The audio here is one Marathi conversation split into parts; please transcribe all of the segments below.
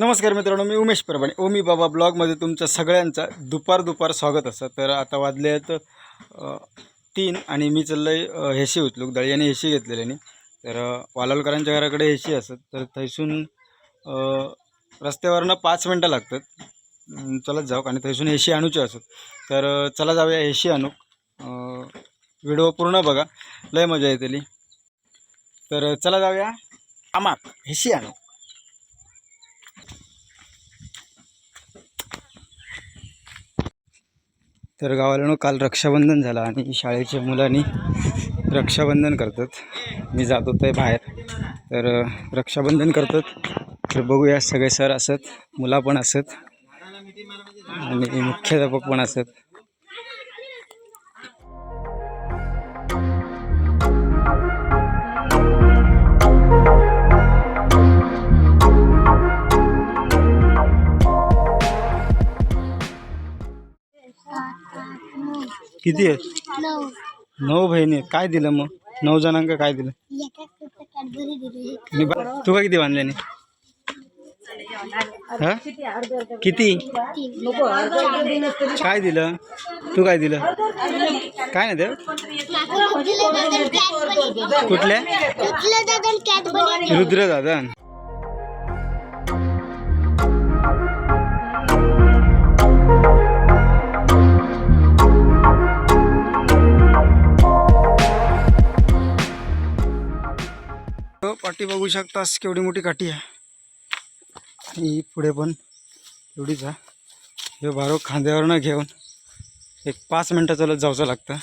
नमस्कार मित्रांनो मी उमेश परभणे. ओमी बाबा ब्लॉगमध्ये तुमचं सगळ्यांचं दुपार दुपार स्वागत असतं. तर आता वाजले आहेत तीन आणि मी चाललो आहे हेशी उचलूक दळी आणि हेशी घेतलेल्याने तर अ, घराकडे हेशी असत. तर थैसून रस्त्यावरनं पाच मिनटं लागतात. अं, चलत जाऊ आणि थैसून हेशी आणूचे असत. तर चला जाऊया हेशी आणूक व्हिडिओ पूर्ण बघा. लय मजा येतेली. तर चला जाऊया. आमाक हेशी आणूक तर गावाला काल रक्षाबंधन झालं आणि शाळेच्या मुलांनी रक्षाबंधन करतात. मी जात होतो आहे बाहेर. तर रक्षाबंधन करतात. तर बघूया सगळे सर असत मुला पण असत आणि मुख्याध्यापक पण असत. किती आहेत नऊ. बहिणी आहेत. काय दिलं मग? नऊ जणांका काय दिलं? बा- तू काय किती बांधल्याने हा? किती? काय दिलं? तू काय दिलं? काय नाही ते कुठल्या? रुद्र दादा हो, पाठी बघू शकतास केवढी मोठी काठी आहे. आणि पुढे पण एवढीच आहे. हे बारो खांद्यावरनं घेऊन एक पाच मिनटं चालत जावचं लागतं.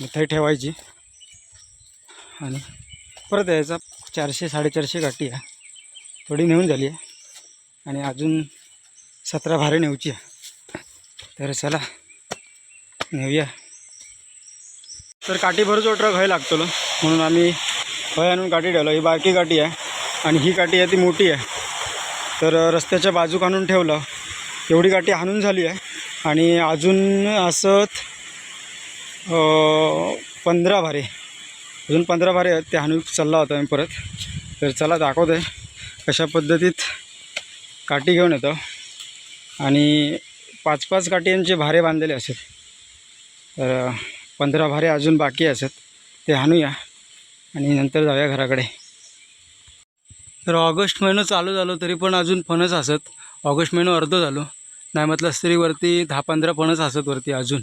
मिठाई ठेवायची. आणि परत यायचा चारशे साडेचारशे काठी आहे. थोडी नेऊन झाली आहे. आणि अजून सतरा भारे नेऊची आहे. तर चला नेऊया. तर काठी भरूच ट्रक हय लागतो म्हणून आम्ही होय आणून काठी ठेवलं. ही बारकी काठी आहे आणि ही काठी आहे ती मोठी आहे. तर रस्त्याच्या बाजूक आणून ठेवलं. एवढी काठी हाणून झाली आहे. आणि अजून असत पंधरा भारे. अजून पंधरा भारे आहेत. ते हाणून चालला होता मी परत. तर चला दाखवत आहे कशा पद्धतीत काठी घेऊन येतो. आणि पाच पाच काठींचे भारे बांधलेले असेल. तर पंधरा भारे अजून बाकी असत ते हाणूया. आणि नंतर जाऊया घराकडे. तर ऑगस्ट महिना चालू झालो तरी पण अजून फणस असत ऑगस्ट महिना अर्ध झालो. नाही म्हटलंच तरी वरती दहा पंधरा फणस असत वरती अजून.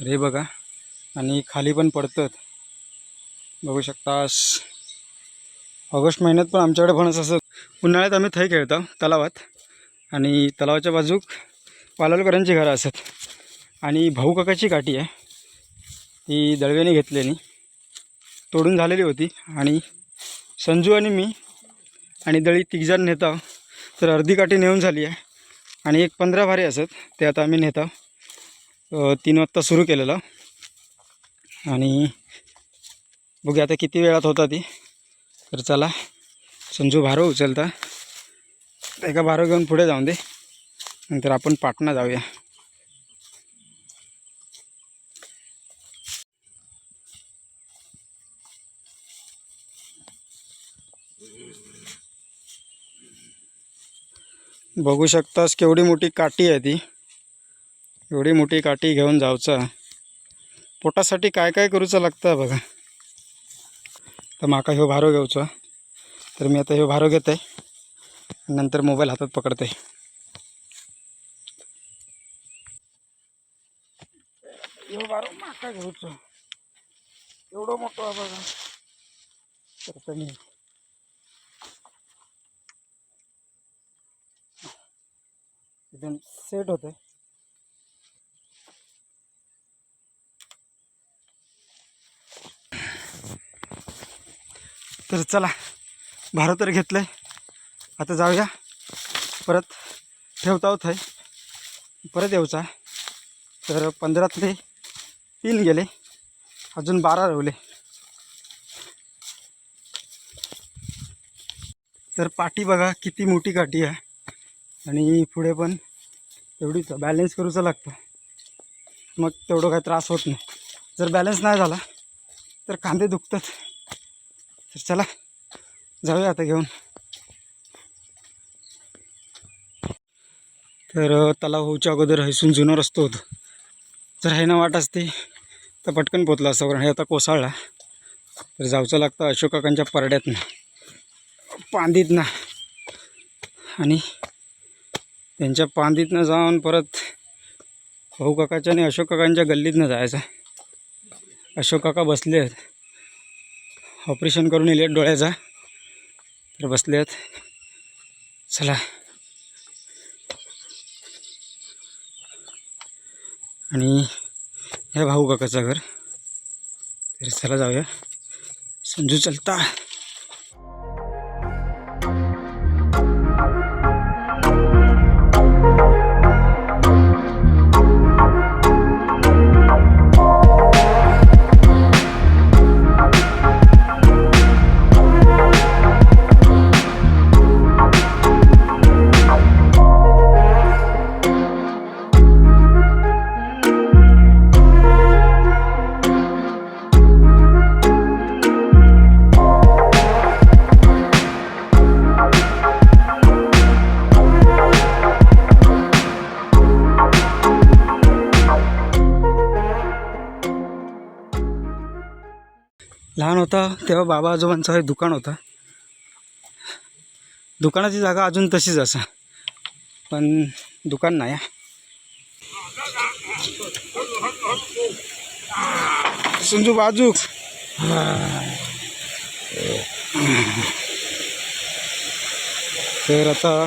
तर हे बघा. आणि खाली पण पडतात. बघू शकतास. ऑगस्ट महिन्यात पण आमच्याकडे फणस असत उन्हाळ्यात आम्ही थै खेळतो तलावात. आणि तलावाच्या बाजूक पालालकरांची घरं असत. आणि भाऊ काकाची काठी आहे. ती दळव्याने घेतलेली. तोडून झालेली होती. आणि संजू आणि मी आणि दळी तिघजण नेतो तर अर्धी काठी नेऊन झाली आहे. आणि एक पंधरा भारी असत ते आता आम्ही नेतो तीन वाजता सुरू केलेलं. आणि बघूया आता किती वेळात होता ती. तर चला संजू भारो उचलता. एका भारो घेऊन पुढे जाऊन दे. नंतर आपण पाटणा जाऊया. बघू शकतास केवढी मोठी काठी आहे ती. एवढी मोठी काठी घेऊन जायचा पोटासाठी काय काय करूचं लागतं बघा. तर माका ह्यो भारो घेऊचा. तर मी आता ह्यो भारो घेत. आहे नंतर मोबाईल हातात पकडते. ह्यो भारो माका घेऊचो. एवढं मोठं बघा. तर मी एकदम सेट होते तर चला भाडं तर घेतलं आहे आता जाऊया. परत ठेवता होत आहे. परत येऊचा. तर पंधरातले तीन गेले. अजून बारा रवले. तर पाठी बघा किती मोठी काठी आहे. आणि पुढे पण तेवढीच बॅलेन्स करूचं लागतं. मग तेवढं काही त्रास होत नाही. जर बॅलन्स नाही झाला तर कांदे दुखतात. तर चला जाऊया आता घेऊन. तर तलाव होऊच्या अगोदर हैसून जुनं रस्तो होतो. जर हैना वाट असती तर पटकन पोचला असतो कारण हे आता कोसळला. तर जावचं लागतं अशोकाकांच्या परड्यातनं. पांदीतनं. आणि त्यांच्या पांदीतनं जाऊन परत भाऊ काकाच्या आणि अशोक काकांच्या गल्लीतनं जायचं. अशोक काका बसले आहेत. ऑपरेशन करून येले डोळ्याचा. तर बसले आहेत. चला. आणि हे भाऊ काकाचं घर. तर चला जाऊया. संजू चलता. तेव्हा बाबा आजोबांचं हे दुकान होतं. दुकानाची जागा अजून तशीच असा. पण दुकान नाही. हा. संजू बाजूक तर आता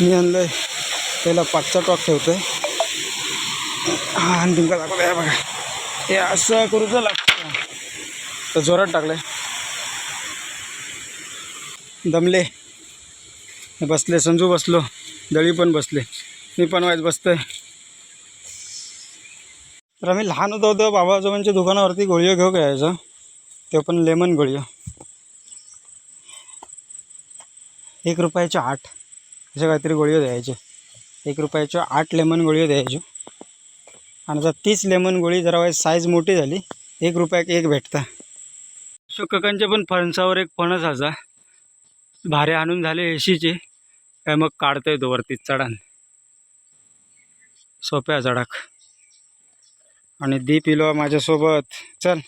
मी आणलंय. त्याला पाचचा टॉक ठेवतोय. हा आणि तुमका दाखवतो आहे बघा. हे असं करूचं लागतं तर जोरात टाकलं दमले. बसले संजू बसलो दळी पण बसले. मी पण वाईट बसतोय. तर आम्ही लहान होतो तेव्हा बाबा आजोबांच्या दुकानावरती गोळीओ घेऊ घ्यायचं ते पण लेमन गोळीओ एक रुपयाच्या आठ. अशा काहीतरी गोळीओ द्यायचे. एक रुपयाच्या आठ लेमन गोळीओ द्यायचे. आणि आता तीच लेमन गोळी जरा साईज मोठी झाली. एक रुपयाक एक भेटता. अशोक पण फणसावर एक फणस असा. भारे आणून झाले एशीचे काय मग काढता येतो वरती चढान. सोप्या चढाक आणि दीप इलो माझ्यासोबत. चल.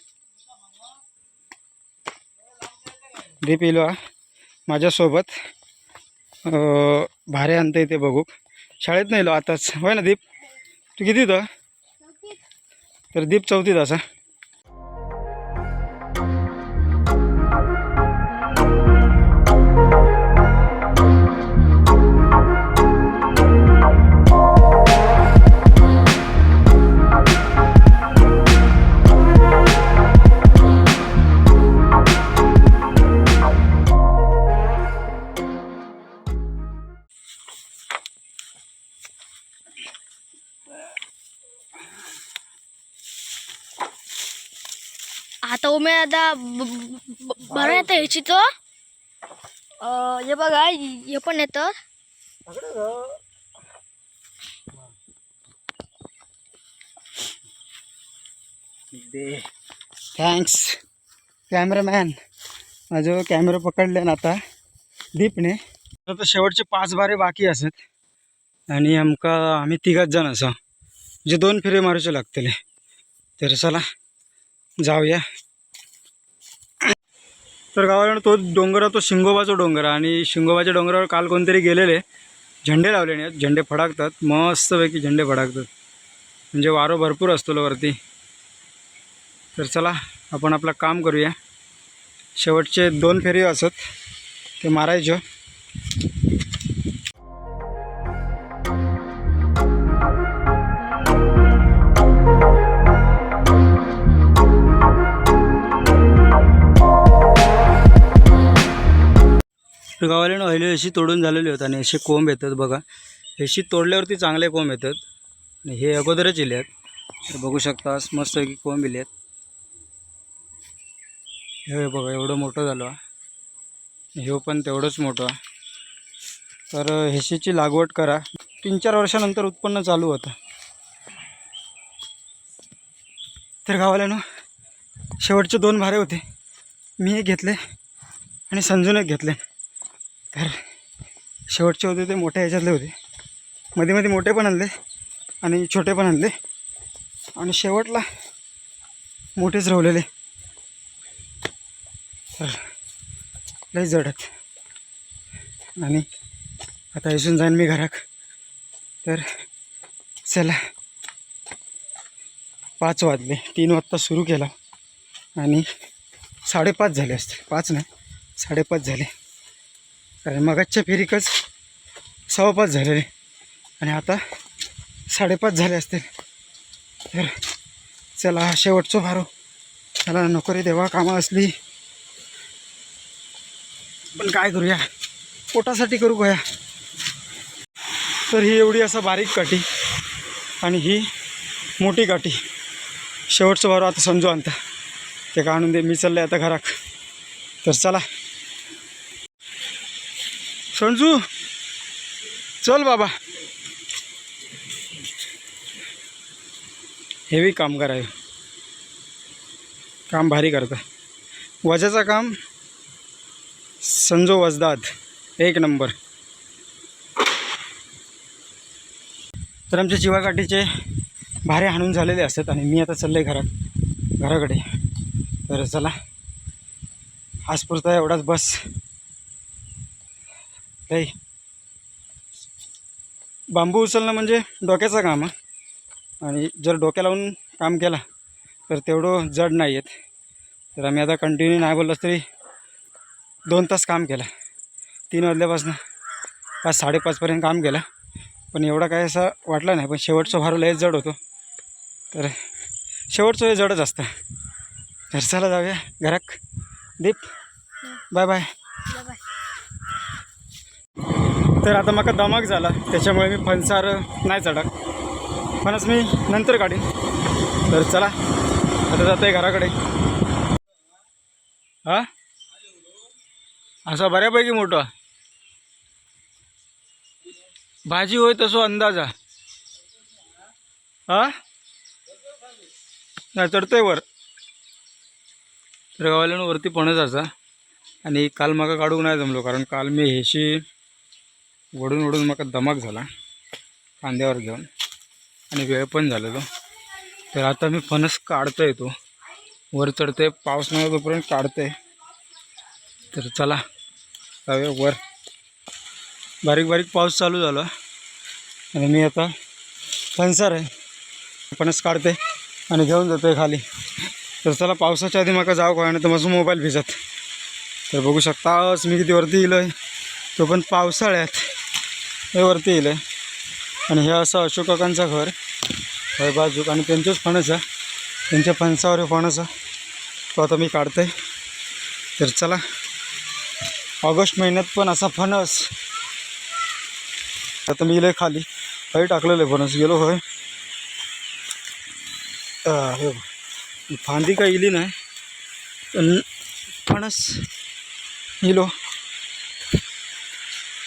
दीप इलो माझ्यासोबत. भारे आणता येते बघू. शाळेत नाही लो आताच. होय ना दीप? तू किती तर दीप चौथीत असा. आता आता ब- बरं येतं याची तो हे बघा हे पण येतं. दे. थँक्स कॅमेरामॅन माझं कॅमेरा पकडले ना आता दीपने. आता शेवटचे पाच बारे बाकी असत. आणि आमका आम्ही तिघाच जण असं. म्हणजे दोन फेरे मारूचे लागतले. तर चला जाऊया. तर गावाला तो डोंगर आहे तो शिंगोबाचा डोंगर आहे आणि शिंगोबाच्या डोंगरावर काल कोणतरी गेलेले झेंडे लावले आहेत झेंडे फडाकतात मस्तपैकी झेंडे फडाकतात. म्हणजे वारं भरपूर असतो वरती. तर चला आपण आपलं काम करूया. शेवटचे दोन फेरी असत ते मारायचं. गावाला ना अहिले अशी तोडून झालेली होत आणि असे कोंब येतात बघा. हेशी तोडल्यावरती चांगले कोंब येतात. आणि हे अगोदरच इले आहेत. बघू शकता मस्तपैकी कोंब इले आहेत. हे बघा एवढं मोठं झालं. हे पण तेवढंच मोठं. तर हेशीची लागवड करा. तीन चार वर्षानंतर उत्पन्न चालू होतं. तर गावाला ना शेवटचे दोन भारे होते. मी एक घेतले आणि संजून एक घेतले. तर शेवटचे होते ते मोठ्या ह्याच्यातले होते. मध्ये मध्ये मोठे पण आणले आणि छोटे पण आणले. आणि शेवटला मोठेच रावलेले तर लई जडत आणि आता इथून जाईन मी घराक. तर चला. पाच वाजले. तीन वाजता सुरू केला. आणि साडेपाच झाले असते पाच नाही साडेपाच झाले. कारण मगाच्या फेरीकच सव्वा पाच झालेले आणि आता साडेपाच झाले असतील. तर चला हा शेवटचं भारो. चला नोकरी देवा कामं असली. पण काय करूया? पोटासाठी करू गया तर ही एवढी असं बारीक काठी आणि ही मोठी काठी. शेवटचं भारो आता समजू आणता. ते का आणून दे मी चाललं आता घराक. तर चला. संजू चल बाबा. हेवी कामगार आहे. काम भारी करतं. वजाचं काम संजो वजदाद. एक नंबर. तर आमच्या चिवाकाठीचे भारे हाणून झालेले असतात आणि मी आता चाललो आहे घरात घराकडे. तर चला आजपुरता एवढाच बस. काही बांबू उचलणं म्हणजे डोक्याचं काम आणि जर डोक्या लावून काम केला तर तेवढं जड नाही येत. तर आम्ही आता कंटिन्यू नाही बोललं तरी दोन तास काम केलं. तीन वाजल्यापासून पाच साडेपाचपर्यंत काम केलं. पण एवढं काय असं वाटलं नाही पण शेवटचं भारू लयच जड होतो. तर शेवटचं हे जडच असतं. तर चला जाऊया घराक दीप बाय. Bye bye. तर आता मला दमाक झाला. त्याच्यामुळे मी फणसार नाही चढत. फणस मी नंतर काढीन. तर चला आता जात आहे घराकडे. हा? असा बऱ्यापैकी मोठा. भाजी होय तसो अंदाजा. हा? नाही चढतोय वर. तर गावाल्यानं वरती पणच आणि काल माका काढूक नाही जमलो कारण काल मी हेशी वडून वडून मका दमाक झाला. कांद्यावर घेऊन. आणि वेळ पण झालेलो तर आता मी फणस काढतो आहे तो. वर चढतोय पाऊस नाही तोपर्यंत काढतोय. तर चला जाऊया वर. बारीक बारीक पाऊस चालू झाला. आणि मी आता फणसार आहे. फणस काढते आणि घेऊन जातोय खाली. तर चला पावसाच्या आधी माका जाऊ काय नाही तर माझा मोबाईल भिजत. तर बघू शकताच मी किती वरती येलो आहे तो पण पावसाळ्यात. हे वरती येईल आहे. आणि हे असं अशोकाकांचं घर. हे बाजूक आणि त्यांचंच फणस आहे. त्यांच्या फणसावर हे फणस आहे. तो आता मी काढतोय. तर चला. ऑगस्ट महिन्यात पण असा फणस. आता मी इले खाली. काही टाकलेलं आहे फणस. गेलो होय. हो. फांदी काही इली नाही. पण फणस इलो.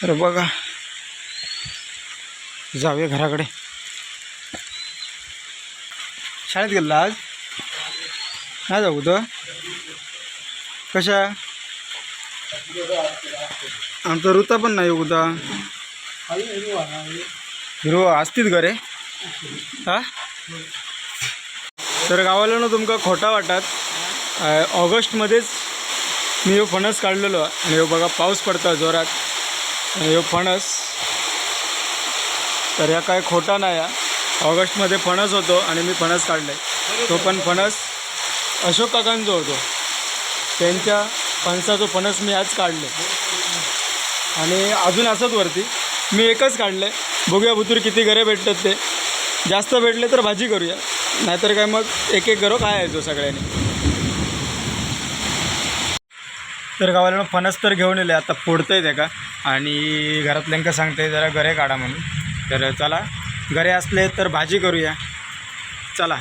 अरे बघा. जाऊया घराकडे. शाळेत गेला आज? नाही जाऊ तर. कशा? आमचा ऋता पण नाही उदा हिरो असतील घरे. हा? तर गावाला ना तुमका खोटा वाटत. ऑगस्टमध्येच मी ह्यो फणस काढलेलो. आणि ह्यो बघा पाऊस पडता जोरात. आणि ह्यो फणस तर ह्या काय खोटा नाही आहे ऑगस्टमध्ये फणस होतो आणि मी फणस काढले तो पण फणस अशोक काकांचा होतो. त्यांच्या फणसाचं फणस मी आज काढले आणि अजून असंच वरती. मी एकच काढलं बघूया बुतूर किती घरे भेटतात ते. जास्त भेटले तर भाजी करूया. नाहीतर काय मग एक एक घरो खायचो सगळ्यांनी. तर गावाला फणस तर घेऊन येले आता फोडतंय ते का? आणि घरातल्यांका सांगते जरा घरे काढा म्हणून. तर चला घरी असले तर भाजी करूया. चला.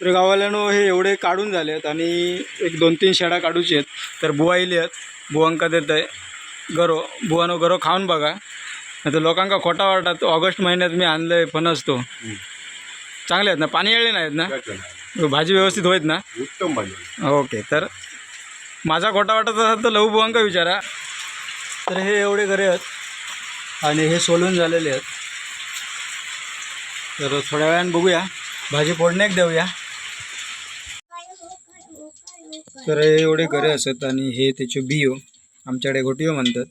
तर गावाल्यानं हे एवढे काढून झाले आहेत आणि एक दोन तीन शेडा काढूचे आहेत. तर बुवा येयली आहेत. बुवांका देत आहे गरो बुवानो गरो खाऊन बघा. तर लोकांका खोटा वाटत ऑगस्ट महिन्यात मी आणलं आहे फणस तो. चांगले आहेत ना? पाणी येळे नाहीत ना? भाजी व्यवस्थित होईत ना? उत्तम भाजी ओके तर माझा खोटा वाटत असेल तर लहू बुवांका विचारा. तर हे एवढे घरे आहेत आणि हे सोलून झालेले आहेत. तर थोड्या वेळाने बघूया. भाजी फोडण्याक देऊया. तर हे एवढे घरे असत आणि हे त्याचे बियो आमच्याकडे घोटियो म्हणतात.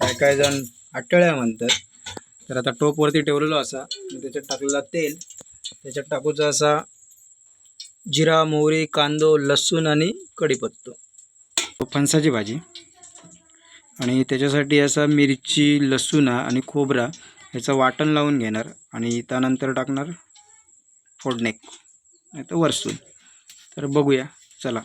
काय काय जण आटळ्या म्हणतात. तर आता टोपवरती ठेवलेलो असा. त्याच्यात टाकलेला तेल. त्याच्यात टाकूचा असा जिरा मोहरी कांदो लसूण आणि कढीपत्तो. फणसाची भाजी. आणि त्याच्यासाठी असा मिरची लसूण आणि खोबरा ह्याचं वाटण लावून घेणार आणि त्यानंतर टाकणार फोडणेक नाही तर वरसून. तर बघूया चला.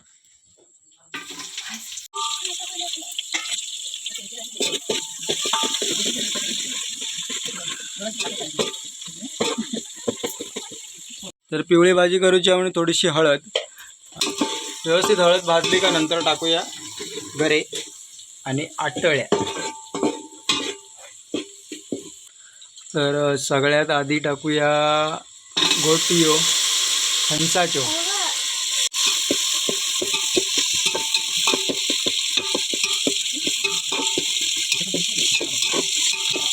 तर पिवळी भाजी करूची आणि थोडीशी हळद. व्यवस्थित हळद भाजली का नंतर टाकूया गरे आणि आटळ्या. तर सगळ्यात आधी टाकूया गोटियो फणसाचो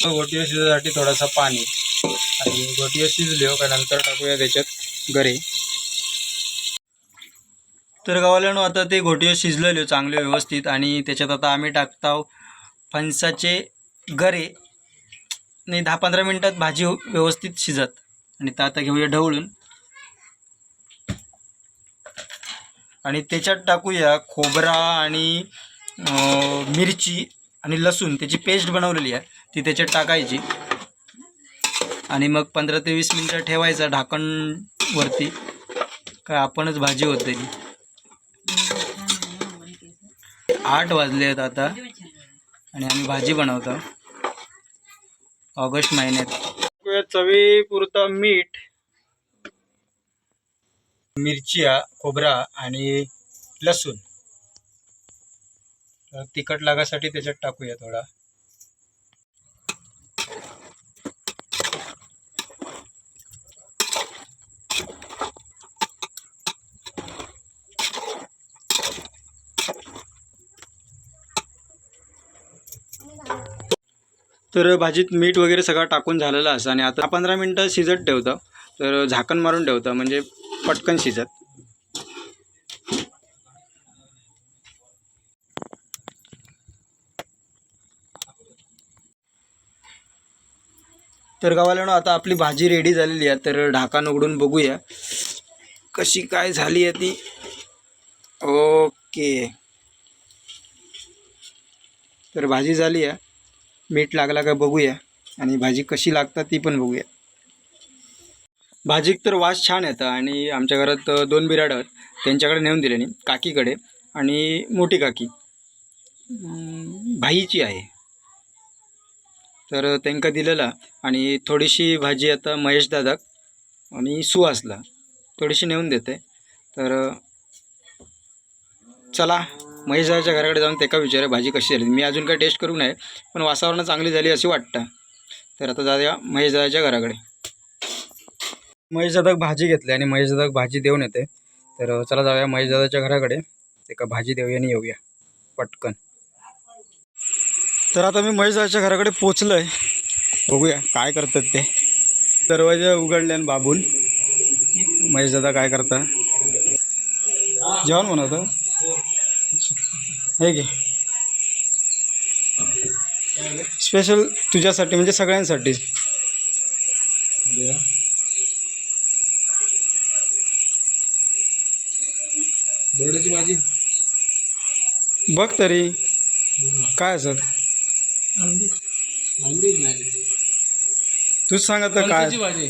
गोटियो शिजायसाठी थोडासा पाणी आणि गोटियो शिजल्यो का नंतर टाकूया त्याच्यात गरे. तर गावाल्यानो आता ते घोटियो शिजलेले चांगले व्यवस्थित आणि त्याच्यात आता आम्ही टाकतो फणसाचे गरे. नाही दहा पंधरा मिनटात भाजी व्यवस्थित शिजत. आणि तर आता घेऊया ढवळून. आणि त्याच्यात टाकूया खोबरा आणि मिरची आणि लसूण. त्याची पेस्ट बनवलेली आहे. ती त्याच्यात टाकायची. आणि मग पंधरा ते वीस मिनटं ठेवायचा ढाकणवरती का आपणच भाजी होते आठ वाजले आहेत आता. आणि आम्ही भाजी बनवतो. ऑगस्ट महिन्यात. चवीपुरतं मीठ मिरच्या खोबरा आणि लसूण. तिखट लागासाठी त्याच्यात टाकूया थोडा. तर भाजीत मीठ वगैरे सगळं टाकून झालेलं असं आणि आता पंधरा मिनटं शिजत ठेवतं. तर झाकण मारून ठेवतं म्हणजे पटकन शिजत. तर गावाला आता आपली भाजी रेडी झालेली आहे. तर ढाकण उघडून बघूया. कशी काय झाली आहे ती. ओके. तर भाजी झाली आहे. मीठ लागला का बघूया. आणि भाजी कशी लागतात ती पण बघूया. भाजीक तर वास छान येतं आणि आमच्या घरात दोन बिराड आहेत. त्यांच्याकडे नेऊन दिल्याने काकीकडे आणि मोठी काकी. भाईची आहे. तर त्यांका दिलेला आणि थोडीशी भाजी आता महेश दादाक आणि सुहासला थोडीशी नेऊन देते. तर चला. महेश दादाच्या घराकडे जाऊन त्याका विचारा भाजी कशी झाली? मी अजून काही टेस्ट करू नये पण वातावरण चांगली झाली अशी वाटतं. तर आता जाऊया महेश दादाच्या घराकडे. महेश भाजी घेतली आणि महेश दादाक भाजी देऊन येते. तर चला जाऊया महेश दादाच्या घराकडे. एका भाजी देऊया आणि येऊया. पटकन. तर आता मी महेश दादाच्या घराकडे पोचलो आहे बघूया काय करतात ते. दरवाजा उघडले आणि बाबून महेश दादा काय करता? जेवण म्हणत हे घे. स्पेशल तुझ्यासाठी म्हणजे सगळ्यांसाठी. बर्डाची भाजी बघ तरी. काय असत नाही तूच सांग आता काय? भाजी.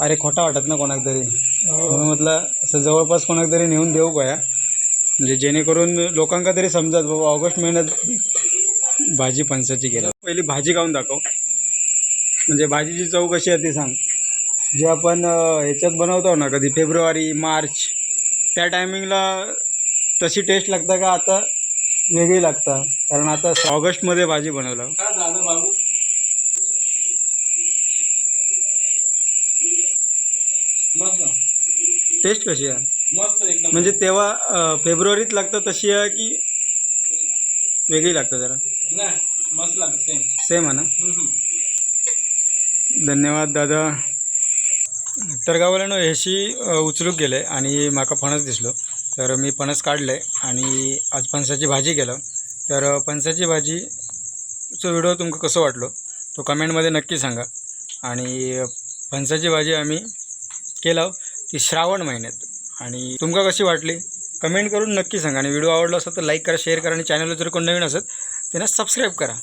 अरे खोटा वाटत ना कोणाक तरी. म्हणून म्हटलं असं जवळपास कोणाक तरी नेऊन देऊ का म्हणजे जेणेकरून लोकांका तरी समजत बाबा ऑगस्ट महिन्यात भाजी फणसाची केला. पहिली भाजी खाऊन दाखव. म्हणजे भाजीची चव कशी आहे ती सांग. जे आपण ह्याच्यात बनवतो ना कधी फेब्रुवारी मार्च त्या टायमिंगला तशी टेस्ट लागतं का आता वेगळी लागतं? कारण आता ऑगस्टमध्ये भाजी बनवलं. टेस्ट कशी आहे? मस्त एकदम. म्हणजे तेव्हा अं, फेब्रुवारीत लागतं तशी आहे की वेगळी लागतं जरा? नाही मस्त लागत सेम सेम आहे ना? धन्यवाद दादा. तर गावाला हेशी उचलूक गेले आणि म्हाका फणस दिसलो. तर मी फणस काढले आणि आज फणसाची भाजी केलं. तर फणसाची भाजीचो व्हिडिओ तुमका कसो वाटलो? तो कमेंटमध्ये नक्की सांगा. आणि फणसाची भाजी आम्ही केलं ती श्रावण महिन्यात. आणि तुमका कशी वाटली? कमेंट करून नक्की सांगा. आणि व्हिडिओ आवडला असेल तर लाईक करा शेअर करा आणि चॅनलवर जर कोण नवीन असत त्यांना सबस्क्राईब करा.